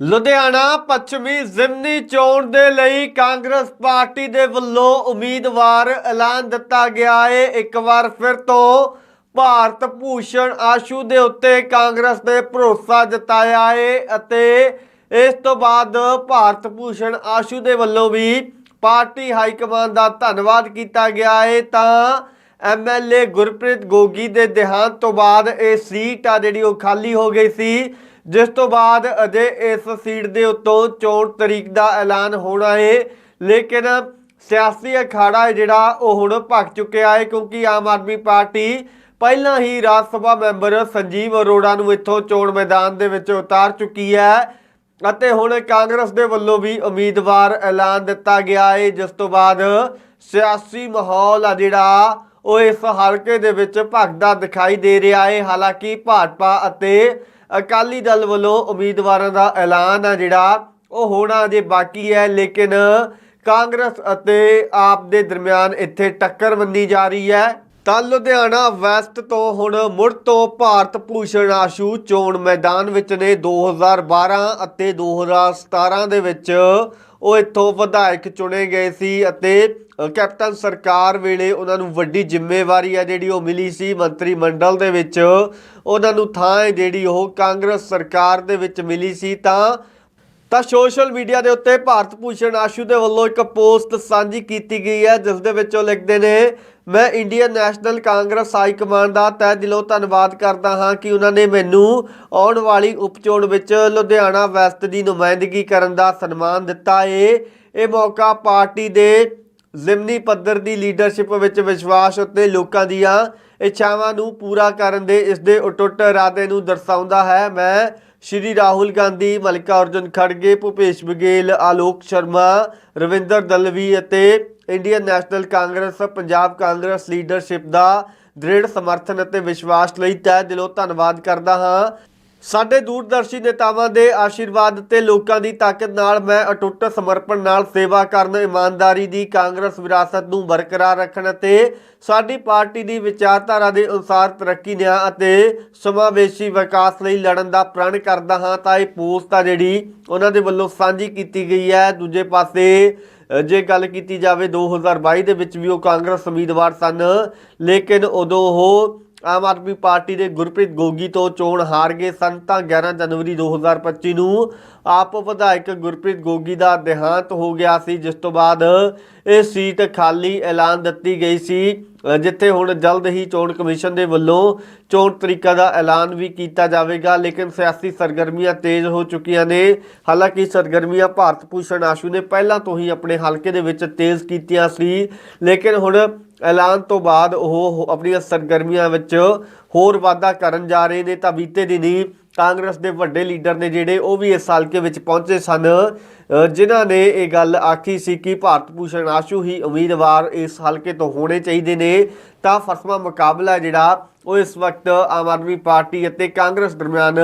ਲੁਧਿਆਣਾ ਪੱਛਮੀ ਜ਼ਿਮਨੀ ਚੋਣ ਦੇ ਲਈ ਕਾਂਗਰਸ ਪਾਰਟੀ ਦੇ ਵੱਲੋਂ ਉਮੀਦਵਾਰ ਐਲਾਨ ਦਿੱਤਾ ਗਿਆ ਹੈ ਇੱਕ ਵਾਰ ਫਿਰ ਤੋਂ ਭਾਰਤ ਭੂਸ਼ਣ ਆਸ਼ੂ ਦੇ ਉੱਤੇ ਕਾਂਗਰਸ ਨੇ ਭਰੋਸਾ ਜਤਾਇਆ ਹੈ ਅਤੇ ਇਸ ਤੋਂ ਬਾਅਦ ਭਾਰਤ ਭੂਸ਼ਣ ਆਸ਼ੂ ਦੇ ਵੱਲੋਂ ਵੀ ਪਾਰਟੀ ਹਾਈ ਕਮਾਂਡ ਦਾ ਧੰਨਵਾਦ ਕੀਤਾ ਗਿਆ ਹੈ ਤਾਂ ਐਮਐਲਏ ਗੁਰਪ੍ਰੀਤ ਗੋਗੀ ਦੇ ਦੇਹਾਂਤ ਤੋਂ ਬਾਅਦ ਇਹ ਸੀਟ ਆ ਜਿਹੜੀ ਉਹ ਖਾਲੀ ਹੋ ਗਈ ਸੀ। ਜਿਸ ਤੋਂ ਬਾਅਦ ਅਜੇ ਇਸ ਸੀਟ ਦੇ ਉੱਤੋਂ ਚੋਣ ਤਰੀਕ ਦਾ ਐਲਾਨ ਹੋਣਾ ਹੈ ਲੇਕਿਨ ਸਿਆਸੀ ਅਖਾੜਾ ਹੈ ਜਿਹੜਾ ਉਹ ਹੁਣ ਭਖ ਚੁੱਕਿਆ ਹੈ ਕਿਉਂਕਿ ਆਮ ਆਦਮੀ ਪਾਰਟੀ ਪਹਿਲਾਂ ਹੀ ਰਾਜ ਸਭਾ ਮੈਂਬਰ ਸੰਜੀਵ ਅਰੋੜਾ ਨੂੰ ਇੱਥੋਂ ਚੋਣ ਮੈਦਾਨ ਦੇ ਵਿੱਚ ਉਤਾਰ ਚੁੱਕੀ ਹੈ ਅਤੇ ਹੁਣ ਕਾਂਗਰਸ ਦੇ ਵੱਲੋਂ ਵੀ ਉਮੀਦਵਾਰ ਐਲਾਨ ਦਿੱਤਾ ਗਿਆ ਹੈ ਜਿਸ ਤੋਂ ਬਾਅਦ ਸਿਆਸੀ ਮਾਹੌਲ ਆ ਜਿਹੜਾ ਉਹ ਇਸ ਹਲਕੇ ਦੇ ਵਿੱਚ ਭਗਦਾ ਦਿਖਾਈ ਦੇ ਰਿਹਾ ਹੈ। ਹਾਲਾਂਕਿ ਭਾਜਪਾ ਅਤੇ ਅਕਾਲੀ ਦਲ ਵੱਲੋਂ ਉਮੀਦਵਾਰਾਂ ਦਾ ਐਲਾਨ ਆ ਜਿਹੜਾ, ਉਹ ਹੋਣਾ ਅਜੇ ਬਾਕੀ ਹੈ। ਲੇਕਿਨ ਕਾਂਗਰਸ ਅਤੇ ਆਪ ਦੇ ਦਰਮਿਆਨ ਇੱਥੇ ਟੱਕਰ ਮੰਨੀ ਜਾ ਰਹੀ ਹੈ। ਤਾਂ ਲੁਧਿਆਣਾ ਵੈਸਟ ਤੋਂ ਹੁਣ ਮੁੜ ਤੋਂ ਭਾਰਤ ਭੂਸ਼ਣ ਆਸ਼ੂ ਚੋਣ ਮੈਦਾਨ ਵਿੱਚ ਨੇ। 2012 ਅਤੇ 2017 ਦੇ ਵਿੱਚ ਉਹ ਇੱਥੋਂ ਵਿਧਾਇਕ ਚੁਣੇ ਗਏ ਸੀ ਅਤੇ ਕੈਪਟਨ ਸਰਕਾਰ ਵੇਲੇ ਉਹਨਾਂ ਨੂੰ ਵੱਡੀ ਜ਼ਿੰਮੇਵਾਰੀ ਹੈ ਜਿਹੜੀ ਉਹ ਮਿਲੀ ਸੀ ਮੰਤਰੀ ਮੰਡਲ ਦੇ ਵਿੱਚ। ਉਹਨਾਂ ਨੂੰ ਥਾਂ ਹੈ ਜਿਹੜੀ ਉਹ ਕਾਂਗਰਸ ਸਰਕਾਰ ਦੇ ਵਿੱਚ ਮਿਲੀ ਸੀ ਤਾਂ ਤਾਂ ਸੋਸ਼ਲ ਮੀਡੀਆ ਦੇ ਉੱਤੇ ਭਾਰਤ ਭੂਸ਼ਣ ਆਸ਼ੂ ਦੇ ਵੱਲੋਂ ਇੱਕ ਪੋਸਟ ਸਾਂਝੀ ਕੀਤੀ ਗਈ ਹੈ, ਜਿਸ ਦੇ ਵਿੱਚ ਉਹ ਲਿਖਦੇ ਨੇ, ਮੈਂ Indian national Congress high command ਦਾ ਤਹਿ ਦਿਲੋਂ ਧੰਨਵਾਦ ਕਰਦਾ ਹਾਂ ਕਿ ਉਹਨਾਂ ਨੇ ਮੈਨੂੰ ਆਉਣ ਵਾਲੀ ਉਪਚੋਣ ਵਿੱਚ ਲੁਧਿਆਣਾ ਵੈਸਟ ਦੀ ਨੁਮਾਇੰਦਗੀ ਕਰਨ ਦਾ ਸਨਮਾਨ ਦਿੱਤਾ ਏ। ਇਹ ਮੌਕਾ ਪਾਰਟੀ ਦੇ ਜ਼ਿਮਨੀ ਪੱਧਰ ਦੀ ਲੀਡਰਸ਼ਿਪ ਵਿੱਚ ਵਿਸ਼ਵਾਸ ਅਤੇ ਲੋਕਾਂ ਦੀਆਂ ਇੱਛਾਵਾਂ ਨੂੰ ਪੂਰਾ ਕਰਨ ਦੇ ਇਸ ਦੇ ਅਟੁੱਟ ਇਰਾਦੇ ਨੂੰ ਦਰਸਾਉਂਦਾ ਹੈ। ਮੈਂ ਸ਼੍ਰੀ ਰਾਹੁਲ ਗਾਂਧੀ, ਮਲਿਕਾ ਅਰਜੁਨ ਖੜਗੇ, ਭੁਪੇਸ਼ ਬਘੇਲ, ਆਲੋਕ ਸ਼ਰਮਾ, ਰਵਿੰਦਰ ਦਲਵੀ ਅਤੇ Indian national Congress, Punjab Congress leadership ਦਾ ਦ੍ਰਿੜ ਸਮਰਥਨ ਅਤੇ ਵਿਸ਼ਵਾਸ ਲਈ ਤਹਿ ਦਿਲੋਂ ਧੰਨਵਾਦ ਕਰਦਾ ਹਾਂ। ਸਾਡੇ ਦੂਰਦਰਸ਼ੀ ਨੇਤਾਵਾਂ ਦੇ ਆਸ਼ੀਰਵਾਦ ਤੇ ਲੋਕਾਂ ਦੀ ਤਾਕਤ ਨਾਲ ਮੈਂ ਅਟੁੱਟ ਸਮਰਪਣ ਨਾਲ ਸੇਵਾ ਕਰਨ, ਇਮਾਨਦਾਰੀ ਦੀ ਕਾਂਗਰਸ ਵਿਰਾਸਤ ਨੂੰ ਬਰਕਰਾਰ ਰੱਖਣ ਅਤੇ ਸਾਡੀ ਪਾਰਟੀ ਦੀ ਵਿਚਾਰਧਾਰਾ ਦੇ ਅਨੁਸਾਰ ਤਰੱਕੀ ਨਿਆਂ ਅਤੇ ਸਮਾਵੇਸ਼ੀ ਵਿਕਾਸ ਲਈ ਲੜਨ ਦਾ ਪ੍ਰਣ ਕਰਦਾ ਹਾਂ ਤਾਂ ਇਹ ਪੋਸਟ ਆ ਜਿਹੜੀ ਉਹਨਾਂ ਦੇ ਵੱਲੋਂ ਸਾਂਝੀ ਕੀਤੀ ਗਈ ਹੈ। ਦੂਜੇ ਪਾਸੇ ਜੇ ਗੱਲ ਕੀਤੀ ਜਾਵੇ 2022 ਦੇ ਵਿੱਚ ਵੀ ਉਹ ਕਾਂਗਰਸ ਉਮੀਦਵਾਰ ਸਨ, ਲੇਕਿਨ ਉਦੋਂ ਉਹ ਆਮ ਆਦਮੀ ਪਾਰਟੀ ਦੇ ਗੁਰਪ੍ਰੀਤ ਗੋਗੀ ਤੋਂ ਚੋਣ ਹਾਰ ਗਏ ਸਨ ਤਾਂ 11 ਜਨਵਰੀ 2025 ਨੂੰ ਆਪ ਵਿਧਾਇਕ ਗੁਰਪ੍ਰੀਤ ਗੋਗੀ ਦਾ ਦੇਹਾਂਤ ਹੋ ਗਿਆ ਸੀ, ਜਿਸ ਤੋਂ ਬਾਅਦ ਇਹ ਸੀਟ ਖਾਲੀ ਐਲਾਨ ਦਿੱਤੀ ਗਈ ਸੀ, ਜਿੱਥੇ ਹੁਣ ਜਲਦ ਹੀ ਚੋਣ ਕਮਿਸ਼ਨ ਦੇ ਵੱਲੋਂ ਚੋਣ ਤਰੀਕਾ ਦਾ ਐਲਾਨ ਵੀ ਕੀਤਾ ਜਾਵੇਗਾ, ਲੇਕਿਨ ਸਿਆਸੀ ਸਰਗਰਮੀਆਂ ਤੇਜ਼ ਹੋ ਚੁੱਕੀਆਂ ਨੇ। ਹਾਲਾਂਕਿ ਸਰਗਰਮੀਆਂ ਭਾਰਤ ਭੂਸ਼ਣ ਆਸ਼ੂ ਨੇ ਪਹਿਲਾਂ ਤੋਂ ਹੀ ਆਪਣੇ ਹਲਕੇ ਦੇ ਵਿੱਚ ਤੇਜ਼ ਕੀਤੀਆਂ ਸੀ, ਲੇਕਿਨ ਹੁਣ ਐਲਾਨ ਤੋਂ ਬਾਅਦ ਉਹ ਆਪਣੀਆਂ ਸਰਗਰਮੀਆਂ ਵਿੱਚ ਹੋਰ ਵਾਧਾ ਕਰਨ ਜਾ ਰਹੇ ਨੇ, ਤਾਂ ਬੀਤੇ ਦਿਨੀ ਕਾਂਗਰਸ ਦੇ ਵੱਡੇ ਲੀਡਰ ਨੇ ਜਿਹੜੇ ਉਹ ਵੀ ਇਸ ਹਲਕੇ ਵਿੱਚ ਪਹੁੰਚੇ ਸਨ। ਜਿਨ੍ਹਾਂ ਨੇ ਇਹ ਗੱਲ ਆਖੀ ਸੀ ਕਿ ਭਾਰਤ ਭੂਸ਼ਣ ਆਸ਼ੂ ਹੀ ਉਮੀਦਵਾਰ ਇਸ ਹਲਕੇ ਤੋਂ ਹੋਣੇ ਚਾਹੀਦੇ ਨੇ। ਤਾਂ ਫਸਵਾ ਮੁਕਾਬਲਾ ਜਿਹੜਾ, ਉਹ ਇਸ ਵਕਤ ਆਮ ਆਦਮੀ ਪਾਰਟੀ ਅਤੇ ਕਾਂਗਰਸ ਦਰਮਿਆਨ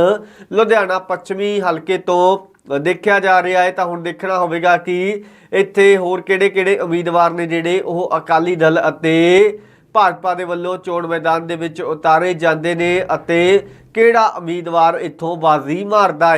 ਲੁਧਿਆਣਾ ਪੱਛਮੀ ਹਲਕੇ ਤੋਂ ਦੇਖਿਆ ਜਾ ਰਿਹਾ ਹੈ, ਤਾਂ ਹੁਣ ਦੇਖਣਾ ਹੋਵੇਗਾ ਕਿ ਇੱਥੇ ਹੋਰ ਕਿਹੜੇ-ਕਿਹੜੇ ਉਮੀਦਵਾਰ ਨੇ ਜਿਹੜੇ ਉਹ ਅਕਾਲੀ ਦਲ ਅਤੇ ਭਾਜਪਾ ਦੇ ਵੱਲੋਂ ਚੋਣ ਮੈਦਾਨ ਦੇ ਵਿੱਚ ਉਤਾਰੇ ਜਾਂਦੇ ਨੇ ਅਤੇ ਕਿਹੜਾ ਉਮੀਦਵਾਰ ਇੱਥੋਂ ਬਾਜ਼ੀ ਮਾਰਦਾ ਹੈ।